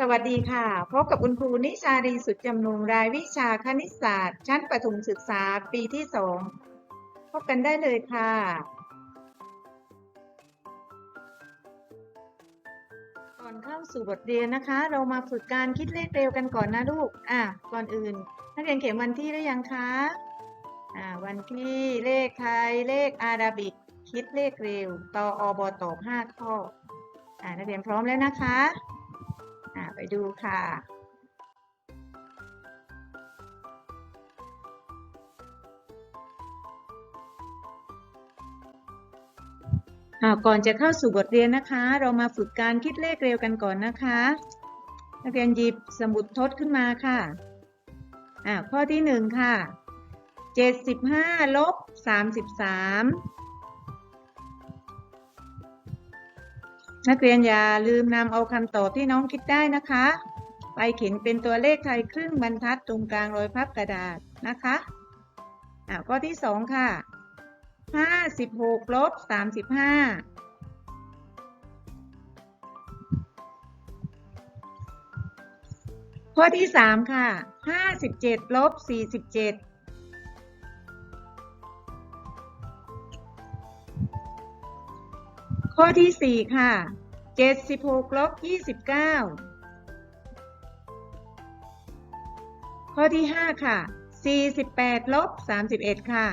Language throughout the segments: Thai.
สวัสดีค่ะ พบกับคุณครูนิชารีสุดจำนงรายวิชาคณิตศาสตร์ ชั้นประถมศึกษาปีที่สองพบกันได้เลยค่ะ ก่อนเข้าสู่บทเรียนนะคะ เรามาฝึกการคิดเลขเร็วกันก่อนนะลูก อะ ก่อนอื่น นักเรียนเขียนวันที่ได้ยังคะ อ่า วันที่เลขไทย เลขอาราบิก คิดเลขเร็ว ตออบตอบ5ข้อ อ่านักเรียนพร้อมแล้วนะคะ ไปดูค่ะก่อนจะเข้าสู่บทเรียนนะคะ เรามาฝึกการคิดเลขเร็วกันก่อนนะคะ นักเรียนหยิบสมุดทดขึ้นมาค่ะข้อที่หนึ่งค่ะ 75ลบ33 นักเรียนอย่าลืมนำเอาคำตอบที่น้องคิดได้นะคะ ไปเขียนเป็นตัวเลขไทยครึ่งบรรทัดตรงกลางรอยพับกระดาษนะคะอ่าข้อที่สองค่ะห้าสิบหกลบสามสิบห้าข้อที่สามค่ะห้าสิบเจ็ดลบสี่สิบเจ็ด ข้อที่สี่ค่ะเจ็ดสิบหกลบยี่สิบเก้าข้อที่ห้าค่ะสี่สิบแปดลบสามสิบเอ็ดค่ะ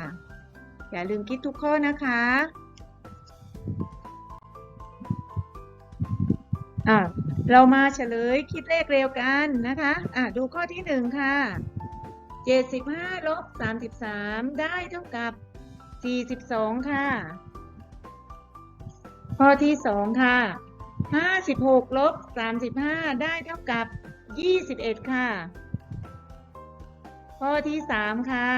อย่าลืมคิดทุกข้อนะคะอะเรามาเฉลยคิดเลขเร็วกันนะคะอะดูข้อที่หนึ่งค่ะ 75ลบ33 ได้เท่ากับ 42 ค่ะ ข้อที่สองค่ะ56ลบ35ได้เท่ากับ21ค่ะ ข้อที่สามค่ะ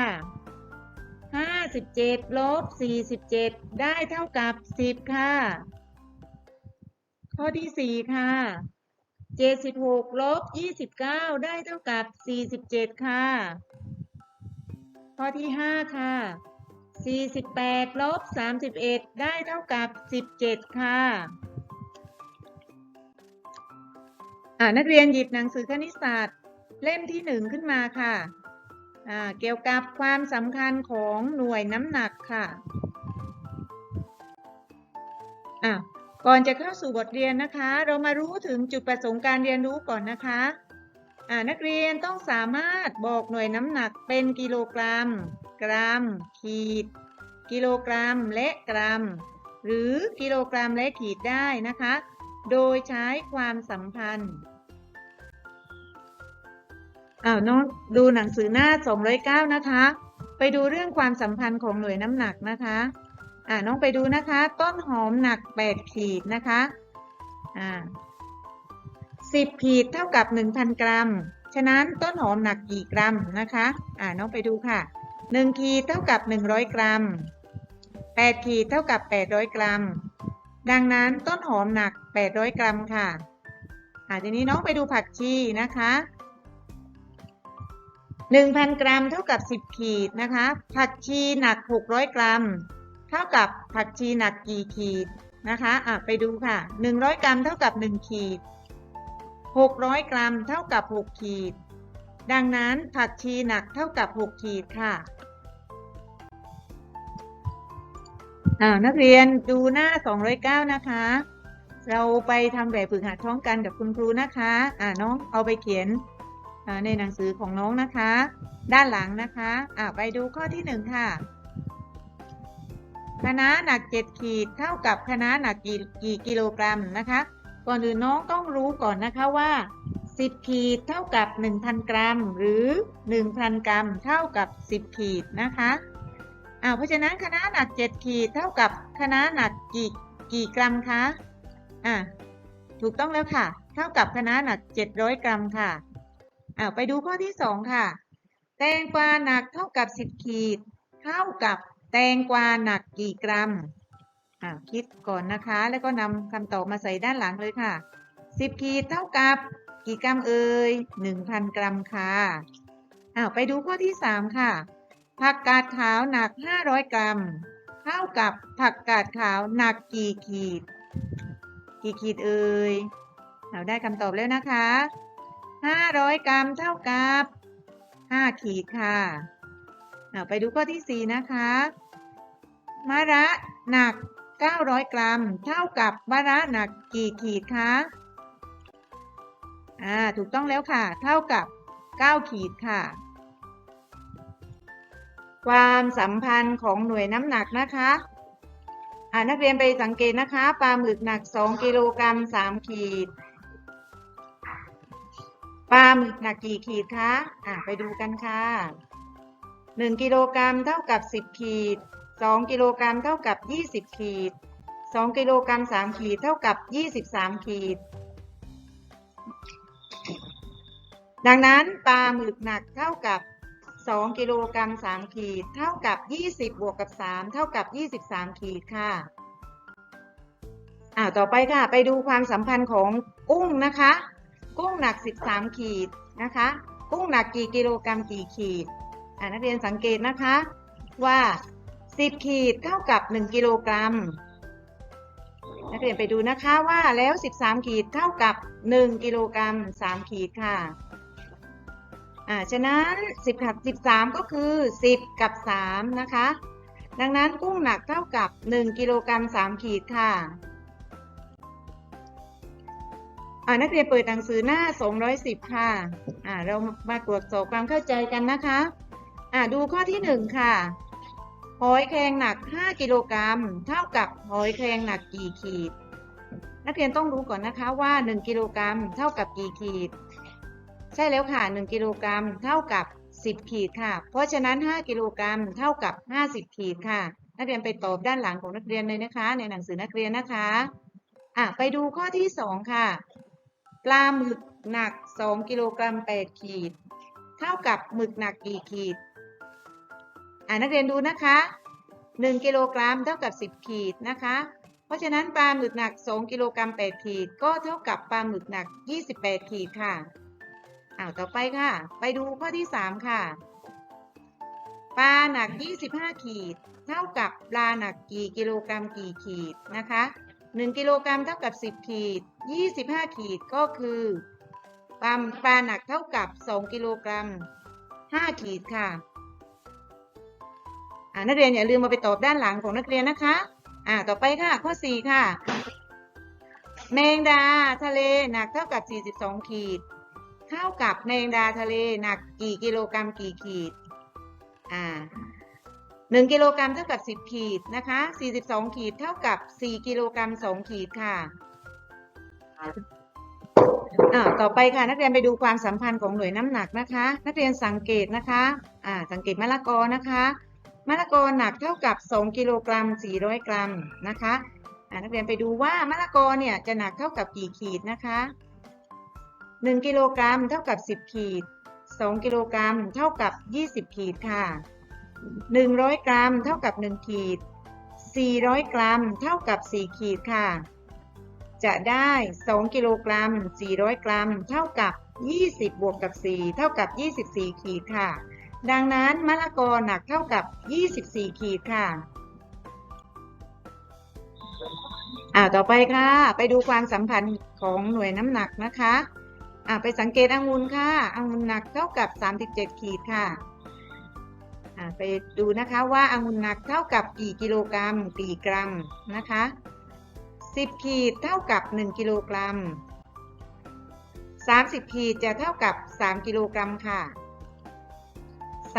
57ลบ47ได้เท่ากับ10ค่ะ ข้อที่สี่ค่ะ76ลบ29ได้เท่ากับ47ค่ะ ข้อที่ห้าค่ะ 48ลบ31 ได้เท่ากับ 17 ค่ะอ่านักเรียนหยิบหนังสือคณิตศาสตร์เล่มที่หนึ่งขึ้นมาค่ะ เกี่ยวกับความสำคัญของหน่วยน้ำหนักค่ะะก่อนจะเข้าสู่บทเรียนนะคะ เรามารู้ถึงจุดประสงค์การเรียนรู้ก่อนนะคะอ่านักเรียนต้องสามารถบอกหน่วยน้ำหนักเป็นกิโลกรัม กรัม ขีด กิโลกรัมและกรัม หรือกิโลกรัมและขีดได้นะคะ โดยใช้ความสัมพันธ์อ้าวน้องดูหนังสือหน้า 209 นะคะ ไปดูเรื่องความสัมพันธ์ของหน่วยน้ำหนักนะคะอ่าน้องไปดูนะคะ ต้นหอมหนัก 8 ขีดนะคะอ่า10 ขีดเท่ากับ 1,000 กรัม ฉะนั้นต้นหอมหนักกี่กรัมนะคะ อ่าน้องไปดูค่ะ 1ขีดเท่ากับ 100 กรัม 8 ขีดเท่ากับ 800 กรัม ดังนั้นต้นหอมหนัก 800 กรัมค่ะอ่าทีนี้น้องไปดูผักชีนะคะ 1,000 กรัมเท่ากับ 10 ขีดนะคะ ผักชีหนัก 600 กรัม เท่ากับผักชีหนักกี่ขีดนะคะอะไปดูค่ะ 100 กรัมเท่ากับ 1 ขีด 600 กรัมเท่ากับ 6 ขีด ดังนั้นผักชีหนักเท่ากับ 6 ขีดค่ะอ่านักเรียนดูหน้า 209 นะคะ เราไปทำแบบฝึกหัดพร้อมกันกับคุณครูนะคะอ่าน้องเอาไปเขียนในหนังสือของน้องนะคะ ด้านหลังนะคะอ่าไปดูข้อที่หนึ่งค่ะคณะหนัก 7 ขีดเท่ากับคณะหนักกี่กี่กิโลกรัมนะคะ ก่อนอื่นน้องต้องรู้ก่อนนะคะว่า 10 ขีดเท่ากับ 1,000 กรัม หรือ 1,000 กรัม เท่ากับ 10 ขีดนะคะอ่าเพราะฉะนั้นคณะหนัก 7 ขีดเท่ากับคณะหนักกี่กี่กรัมคะอ่าถูกต้องแล้วค่ะ เท่ากับคณะหนัก 700 กรัมค่ะอ่าไปดูข้อที่ 2 ค่ะ แตงกวาหนักเท่ากับ 10 ขีด เท่ากับแตงกวาหนักกี่กรัมอ่าคิดก่อนนะคะ แล้วก็นำคำตอบมาใส่ด้านหลังเลยค่ะ 10 ขีดเท่ากับ กี่กรัมเอ่ย1,000 กรัมค่ะอ้าวไปดูข้อที่ 3 ค่ะ ผักกาดขาวหนัก 500 กรัม เท่ากับผักกาดขาวหนักกี่ขีด กี่ขีดเอ่ยเราได้คำตอบแล้วนะคะ 500 กรัมเท่ากับ 5 ขีดค่ะเอาไปดูข้อที่ 4 นะคะมะระหนัก 900 กรัม เท่ากับมะระหนักกี่ขีดคะ อ่า ถูกต้องแล้วค่ะ เท่ากับ 9 ขีดค่ะ ความสัมพันธ์ของหน่วยน้ำหนักนะคะอ่านักเรียนไปสังเกตนะคะ ปลาหมึกหนัก 2 กิโลกรัม 3 ขีด ปลาหมึกหนักกี่ขีดคะ อ่าไปดูกันค่ะ 1 กิโลกรัมเท่ากับ 10 ขีด 2 กิโลกรัมเท่ากับ 20 ขีด 2 กิโลกรัม 3 ขีด เท่ากับ 23 ขีด ดังนั้นปลาหมึกหนักเท่ากับ 2 กิโลกรัม3ขีด เท่ากับ 20 บวกกับ 3 เท่ากับ 23 ขีดค่ะอ่าต่อไปค่ะ ไปดูความสัมพันธ์ของกุ้งนะคะ กุ้งหนัก 13 ขีดนะคะ กุ้งหนักกี่กิโลกรัมกี่ขีดอ่านักเรียนสังเกตนะคะว่า 10 ขีดเท่ากับ 1 กิโลกรัมนักเรียนไปดูนะคะว่าแล้ว 13 ขีดเท่ากับ 1 กิโลกรัม3ขีดค่ะ อ่าฉะนั้น 10กับ13 ก็คือ 10 กับ 3 นะคะ ดังนั้นกุ้งหนักเท่ากับ 1 กิโลกรัม3ขีดค่ะอ่านักเรียนเปิดหนังสือหน้า 210 ค่ะอ่าเรามาตรวจสอบความเข้าใจกันนะคะอ่าดูข้อที่ 1 ค่ะหอยแครงหนัก 5 กิโลกรัม เท่ากับหอยแครงหนักกี่ขีด นักเรียนต้องรู้ก่อนนะคะว่า 1 กิโลกรัมเท่ากับกี่ขีด ใช่แล้วค่ะ 1 กิโลกรัมเท่ากับ 10 ขีดค่ะ เพราะฉะนั้น 5 กิโลกรัมเท่ากับ 50 ขีดค่ะ นักเรียนไปตอบด้านหลังของนักเรียนเลยนะคะ ในหนังสือนักเรียนนะคะอะไปดูข้อที่ 2 ค่ะ ปลาหมึกหนัก 2 กิโลกรัม8ขีด เท่ากับหมึกหนักกี่ขีดอ่านักเรียนดูนะคะ 1 กิโลกรัมเท่ากับ 10 ขีดนะคะ เพราะฉะนั้นปลาหมึกหนัก 2 กิโลกรัม8ขีด ก็เท่ากับปลาหมึกหนัก 28 ขีดค่ะ อ้าวต่อไปค่ะ ไปดูข้อที่ 3 ค่ะ ปลาหนัก 25 ขีด เท่ากับปลาหนักกี่กิโลกรัมกี่ขีดนะคะ 1 กิโลกรัมเท่ากับ 10 ขีด 25 ขีดก็คือปลาปลาหนักเท่ากับ 2 กิโลกรัม 5 ขีดค่ะอ่านักเรียนอย่าลืมมาไปตอบด้านหลังของนักเรียนนะคะ อ่า ต่อไปค่ะ ข้อ 4 ค่ะ แมงดาทะเลหนักเท่ากับ 42 ขีด ท่ากับแมงดาทะเลหนักกี่กิโลกรัมกี่ขีด อ่า1กิโลกรัมเท่ากับ10ขีดนะคะ42ขีดเท่ากับ4กิโลกรัม2ขีดค่ะอ่าต่อไปค่ะ นักเรียนไปดูความสัมพันธ์ของหน่วยน้ำหนักนะคะ นักเรียนสังเกตนะคะ อ่า สังเกตมะละกอนะคะ มะละกอหนักเท่ากับ2กิโลกรัม400กรัมนะคะ อ่า นักเรียนไปดูว่ามะละกอเนี่ยจะหนักเท่ากับกี่ขีดนะคะ 1 กิโลกรัมเท่ากับ 10 ขีด 2 กิโลกรัมเท่ากับ 20 ขีดค่ะ 100 กรัมเท่ากับ 1 ขีด 400 กรัมเท่ากับ 4 ขีดค่ะ จะได้ 2 กิโลกรัม 400 กรัม เท่ากับ 20 บวกกับ 4 เท่ากับ 24 ขีดค่ะ ดังนั้นมะละกอหนักเท่ากับ 24 ขีดค่ะอ่าต่อไปค่ะ ไปดูความสัมพันธ์ของหน่วยน้ำหนักนะคะ อ่าไปสังเกตองุ่นค่ะองุ่นหนักเท่ากับ 37 ขีดค่ะอ่าไปดูนะคะว่าองุ่นหนักเท่ากับกี่กิโลกรัมกี่กรัมนะคะ 10 ขีดเท่ากับ 1 กิโลกรัม 30 ขีดจะเท่ากับ 3 กิโลกรัมค่ะ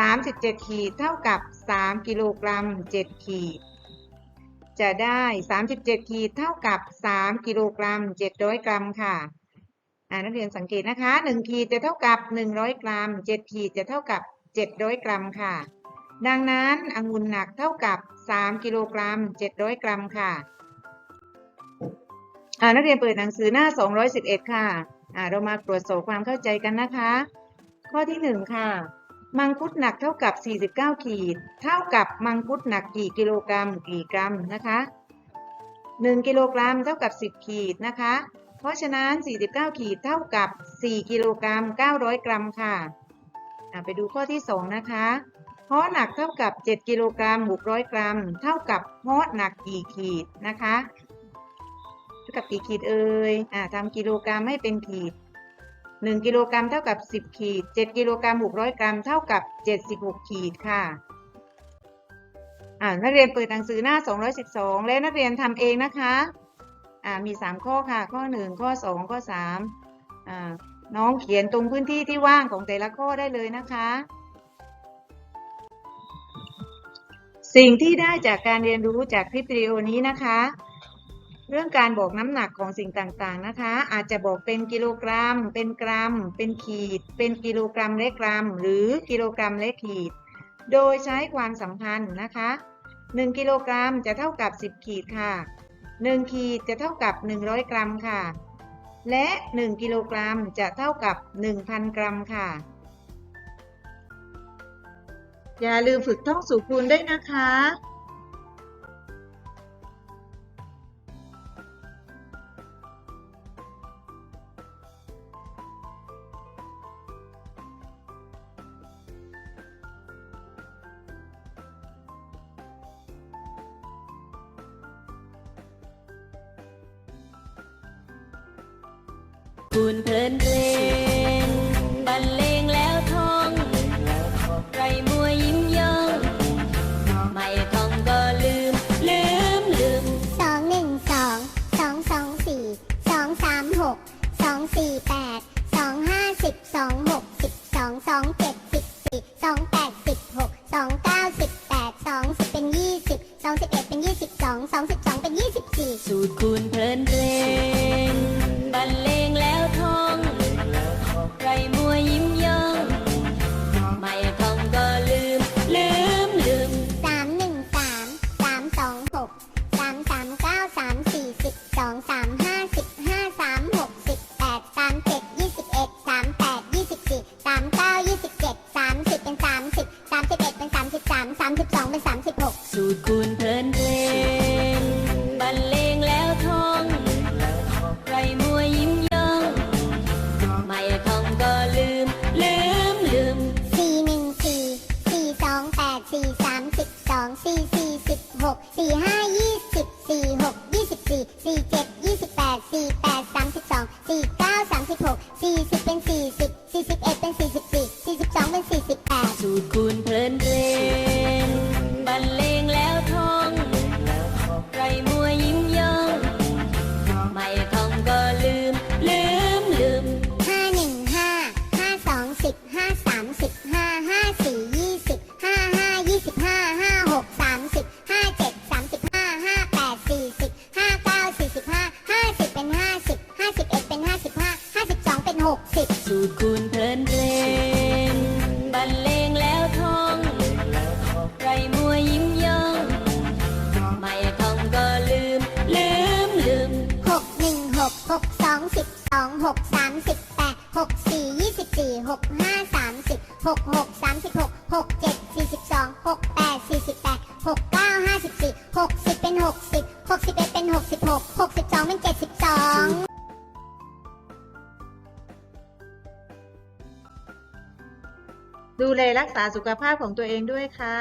37 ขีดเท่ากับ 3 กิโลกรัม 7 ขีด จะได้ 37 ขีดเท่ากับ 3 กิโลกรัม 700 กรัมค่ะ อ่านักเรียนสังเกตนะคะ1ขีดจะเท่ากับ 100 กรัม 7 ขีดจะเท่ากับ 700 กรัมค่ะ ดังนั้นองุ่นหนักเท่ากับ 3 กิโลกรัม 700 กรัมค่ะอ่านักเรียนเปิดหนังสือหน้า 211 ค่ะอ่าเรามาตรวจสอบความเข้าใจกันนะคะ ข้อที่ 1 ค่ะ มังคุดหนักเท่ากับ 49 ขีด เท่ากับมังคุดหนักกี่กิโลกรัมกี่กรัมนะคะ 1 กิโลกรัมเท่ากับ 10 ขีดนะคะ ราะฉะนั้น 49 ขีดเท่ากับ 4 กิโลกรัม 900 กรัมค่ะไปดูข้อที่ 2 นะคะฮอหนักเท่ากับ 7 กิโลกรัม600 กรัม เท่ากับฮอหนักกี่ขีดนะคะเท่ากับกี่ขีดเอ่ยอ่าทำกิโลกรัมให้เป็นขีด 1 กิโลกรัมเท่ากับ 10 ขีด 7 กิโลกรัม600 กรัม เท่ากับ 76 ขีดค่ะอ่านักเรียนเปิดหนังสือหน้า 212 และนักเรียนทำเองนะคะ มี 3 ข้อค่ะ ข้อ 1 ข้อ 2 ข้อ3อ่าน้องเขียนตรงพื้นที่ที่ว่างของแต่ละข้อได้เลยนะคะ สิ่งที่ได้จากการเรียนรู้จากคลิปวิดีโอนี้นะคะ เรื่องการบอกน้ำหนักของสิ่งต่างๆนะคะ อาจจะบอกเป็นกิโลกรัม เป็นกรัม เป็นขีด เป็นกิโลกรัมและกรัม หรือกิโลกรัมและขีด โดยใช้ความสัมพันธ์นะคะ 1 กิโลกรัมจะเท่ากับ 10 ขีดค่ะ 1 ขีดจะเท่ากับ 100 กรัมค่ะ และ 1 กิโลกรัมจะเท่ากับ 1,000 กรัมค่ะ อย่าลืมฝึกท่องสูตรคูณด้วยนะคะ คุณเพลินเพลง หกสามสิบแปดหกสี่ยี่สิบสี่หกห้าสามสิบหกหกสามสิบหกหกเจ็ดสี่สิบสองหกแปดสี่สิบแปดหกเก้าห้าสิบสี่หกสิบเป็นหกสิบหกสิบเอ็ดเป็นหกสิบหกหกสิบสองเป็นเจ็ดสิบสองดูแลรักษาสุขภาพของตัวเองด้วยค่ะ